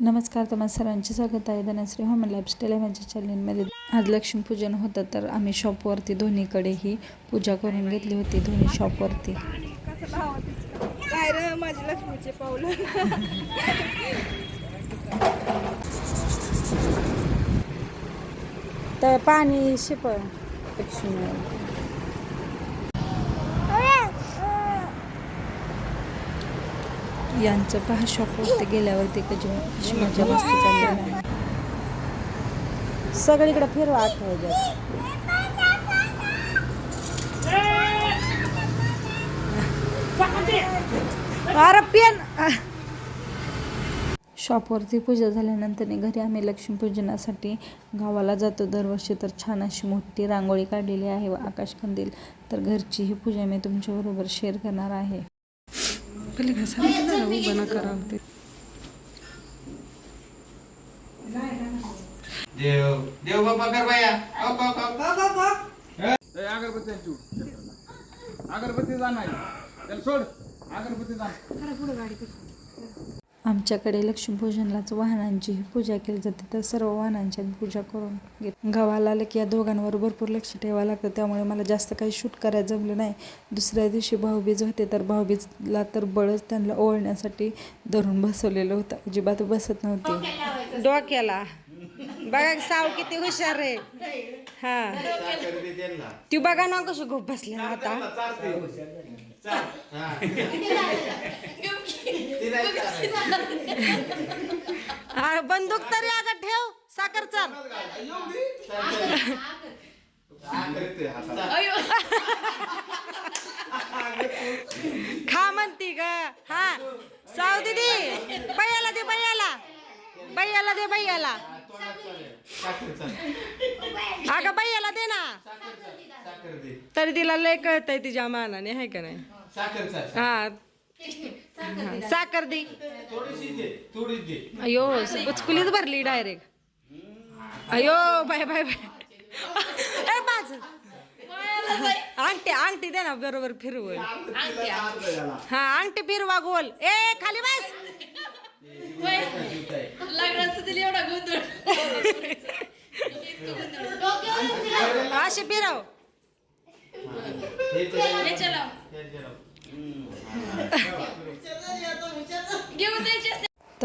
नमस्कार तुम्हाला सर्वांचे स्वागत आहे. धनश्री होम लाईफस्टाईल या माझ्या चॅनलमध्ये. आज लक्ष्मीपूजन होतं तर आम्ही शॉपवरती दोन्हीकडेही पूजा करून घेतली होती दोन्ही शॉपवरती कसं भावाचं काय रे माझी लक्ष्मीचे पावलं तर पाणी शिप. लक्ष्मी यांचं पहा शॉपवरती गेल्यावरती कशी अशी मजा मस्त चालली आहे. सगळीकडे फिरवा आठवड्यात. अरे पेन शॉपवरती पूजा झाल्यानंतर घरी आम्ही लक्ष्मीपूजनासाठी गावाला जातो. दरवर्षी तर छान अशी मोठी रांगोळी काढलेली आहे व आकाशकंदील. तर घरची ही पूजा मी तुमच्याबरोबर शेअर करणार आहे. देव देव बाबा कर बाया अप, अप, अप. ए, अगरबत्ती आहे तू अगरबत्ती जा नाही त्याला सोड. अगरबत्ती जा आमच्याकडे लक्ष्मीपूजनाच वाहनांची ही पूजा केली जाते. तर सर्व वाहनांची आम्ही पूजा करून घेत. गावाला आलं की या दोघांवर भरपूर लक्ष ठेवावं लागतं. त्यामुळे मला जास्त काही शूट करायला जमलं नाही. दुसऱ्या दिवशी भाऊबीज होते तर भाऊबीजला तर बळच त्यांना ओळण्यासाठी धरून बसवलेलं होतं. अजिबात बसत नव्हते. डोक्याला. बघा साव किती हुशार आहे. हा. ती बघा ना कशी खूप बसले आता. बंदूक तरी अगं ठेव साखर चाल. खा म्हणती ग हा. साव दीदी बैयाला दे बैयाला बैयाला दे बैयाला. अगं बैयाला दे ना. तरी तिला लय कळतंय तिच्या मानाने आहे का नाही? हा, साखर दे. अयो उचकुलीच भरली डायरेक्ट. अयो बाय बाय बाय. ए बाज. अंगठी अंगठी दे ना बरोबर झाला. हा अंगठी फिरवा गोल. ए खाली बस. असे फिरव हे चला. हे चला.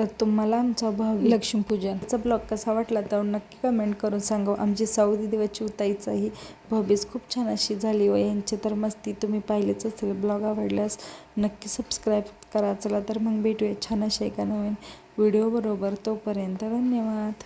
तर तुम्हाला आमचा भाव लक्ष्मीपूजनचा ब्लॉग कसा वाटला तर नक्की कमेंट करून सांगा. आमची साऊदी देवाची उताईचाही भव्यच खूप छान अशी झाली व यांची तर मस्ती तुम्ही पाहिलेच असेल. ब्लॉग आवडल्यास नक्की सबस्क्राईब करा. चला तर मग भेटूया छान अशा एका नवीन व्हिडिओ बरोबर. तोपर्यंत धन्यवाद.